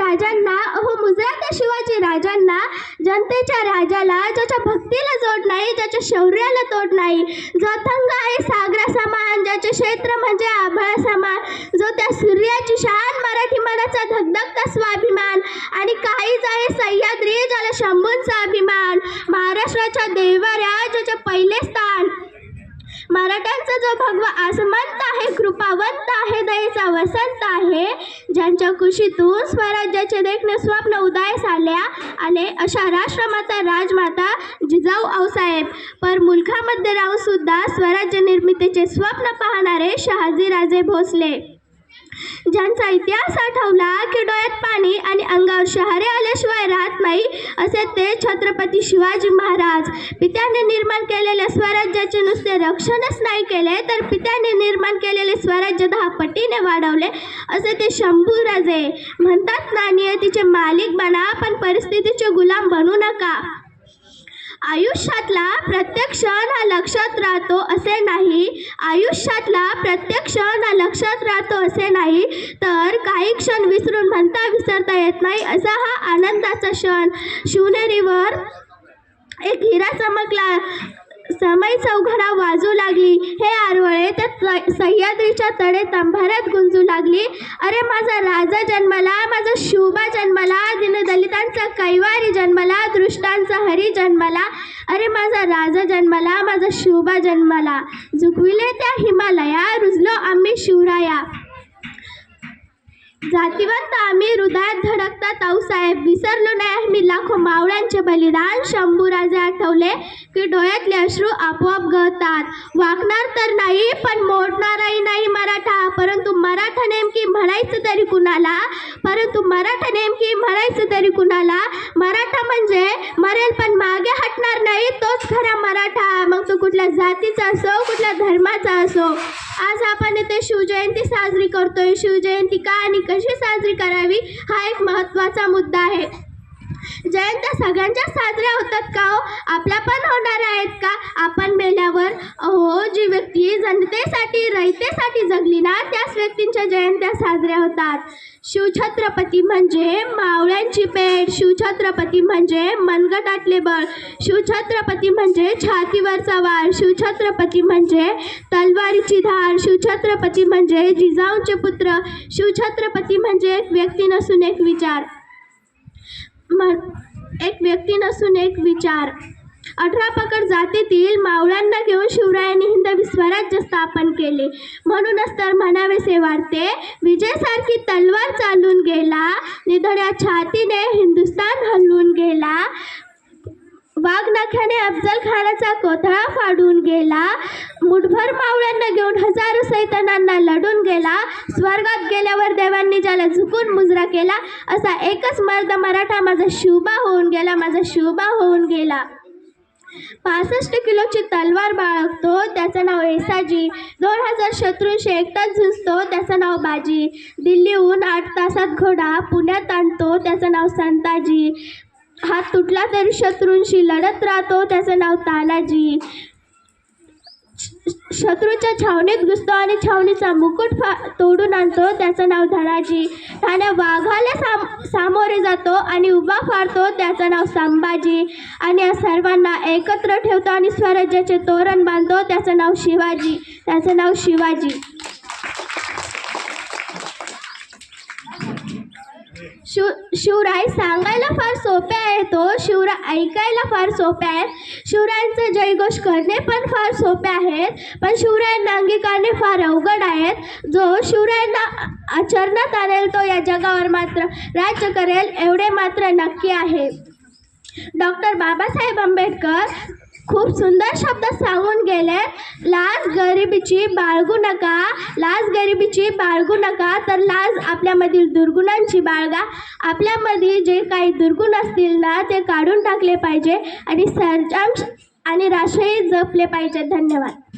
राजांना अहो मुजरा त्या शिवाजी राजांना जनतेच्या राजाला ज्याच्या भक्तीला जोड नाही ज्याच्या शौर्याला तोड नाही जो थंग आहे सागरा समान ज्याचे क्षेत्र म्हणजे आभाळ समान जो त्या सूर्याची शान मराठी मनाचा धगधगता स्वाभिमान आणि काहीच आहे सह्याद्री ज्याला शंभूंचा अभिमान महाराष्ट्राच्या देवाऱ्या मराठ्यांचा जो भगवा आसमंत आहे कृपावंत आहे दयेचा वसंत आहे ज्यांच्या कुशीतून स्वराज्याचे देखणे स्वप्न उदयास आल्या आले अशा राष्ट्रमाता राजमाता जिजाऊ आऊसाहेब पर मुलखामध्ये राहून सुद्धा स्वराज्य निर्मितीचे स्वप्न पाहणारे शहाजीराजे भोसले. ज्यांचा इतिहास आठवला की डोळ्यात पाणी आणि अंगावर शहारे आल्याशिवाय राहत नाही असे ते छत्रपती शिवाजी महाराज. पित्याने निर्माण केलेल्या स्वराज्याचे नुसते रक्षणच नाही केले तर पित्याने निर्माण केलेले स्वराज्य दहा पटीने वाढवले असे ते शंभूराजे म्हणतात. ना नियतीचे मालिक बना पण परिस्थितीचे गुलाम बनू नका. आयुष्यातला प्रत्येक क्षण हा लक्षात राहतो असे नाही. आयुष्यातला प्रत्येक क्षण हा लक्षात राहतो असे नाही. तर काही क्षण विसरून म्हणता विसरता येत नाही असा हा आनंदाचा क्षण. शिवनेरीवर एक हिरा चमकला. समय चौघडा वाजू लागली. हे आरवळे त्या सह्याद्रीच्या तडे तंभाऱ्यात गुंजू लागली. अरे माझा राजा जन्मला माझा शुभा जन्मला दिनदलितांचा कैवारी जन्मला दृष्टांचा हरी जन्मला. अरे माझा राजा जन्मला माझा शुभा जन्मला. झुकविले त्या हिमालया रुजलो आम्ही शिवराया. जातीवंत आम्ही हृदय धडकता ताऊसाहेब विसरलो नाही. मी लाखो मावळ्यांचे बलिदान शंभूराजे आठवले. की डोळ्यातले अश्रू आपोआप गळतात. वाकणार तर नाही पण मोडणारही नाही मराठा. परंतु मराठा नेमकी म्हणायचं तरी कुणाला? परंतु मराठा नेमकी म्हणायचं तरी कुणाला? मराठा म्हणजे मरेल पण मागे हटणार नाही तोच खरा मराठा. मग तो कुठल्या जातीचा असो कुठल्या धर्माचा असो. आज आपण इथे शिवजयंती साजरी करतोय. शिवजयंती का आणि कशी साजरी करावी हा एक महत्त्वाचा मुद्दा आहे. जयंत्या सगळ्यांच्या साजऱ्या होतात का हो? आपल्या पण होणार आहेत का? आपण मेल्यावर हो जी व्यक्ती जनतेसाठी रयतेसाठी जगली ना त्याच व्यक्तींच्या जयंत्या साजऱ्या होतात. शिवछत्रपती म्हणजे मावळ्यांची पेठ शिवछत्रपती म्हणजे मनगटातले बळ शिवछत्रपती म्हणजे छातीवरचा वार शिवछत्रपती म्हणजे तलवारीची धार शिवछत्रपती म्हणजे जिजाऊंचे पुत्र शिवछत्रपती म्हणजे एक व्यक्ती नसून एक विचार. एक व्यक्ती नसून एक विचार. अठरा पकड जातीतील मावळ्यांना घेऊन शिवरायांनी हिंदवी स्वराज्य स्थापन केले. म्हणूनच तर म्हणावेसे वाटते विजयसारखी तलवार चालून गेला निधड्या छातीने हिंदुस्तान हलवून गेला. वाघनख्याने अफजल खानाचा कोथळा फाडून गेला. मुठभर मावळ्यांना घेऊन हजारो सैतानांना लढून गेला. स्वर्गात गेल्यावर देवांनी ज्याला झुकून मुजरा केला असा एकच मर्द मराठा माझा शिवबा होऊन गेला माझा शिवबा होऊन गेला. पासष्ट किलोची तलवार बाळगतो त्याचं नाव येसाजी दोन हजार शत्रूंशी एकटाच झुंजतो त्याचं नाव बाजी. दिल्लीहून आठ तासात घोडा पुण्यात आणतो त्याचं नाव संताजी. हात तुटला तरी शत्रूंशी लढत राहतो त्याचं नाव तानाजी. शत्रूच्या छावणीत घुसतो आणि छावणीचा मुकुट फा तोडून आणतो. त्याचं नाव धनाजी. ठाण्या वाघाला साम सामोरे जातो आणि उभा फारतो त्याचं नाव संभाजी. आणि या सर्वांना एकत्र ठेवतो आणि स्वराज्याचे तोरण बांधतो. त्याचं नाव शिवाजी. त्याचं नाव शिवाजी. शिवराय सांगायला फार सोपे आहे तो हो. शिवराय ऐकायला फार सोपे आहेत. शिवरायांचे जयघोष करणे पण फार सोपे आहेत. पण शिवरायांना अंगीकारणे फार अवघड आहेत. जो शिवरायांना आचरणात आणेल तो या जगावर मात्र राज्य करेल एवढे मात्र नक्की आहे. डॉक्टर बाबासाहेब आंबेडकर खूप सुंदर शब्द सांगून केले. लाज गरिबीची बाळगू नका. लाज गरिबीची बाळगू नका. तर लाज आपल्यामधील दुर्गुणांची बाळगा. आपल्यामध्ये जे काही दुर्गुण असतील ना ते काढून टाकले पाहिजे आणि सर्जांश आणि राशही जपले पाहिजे. धन्यवाद.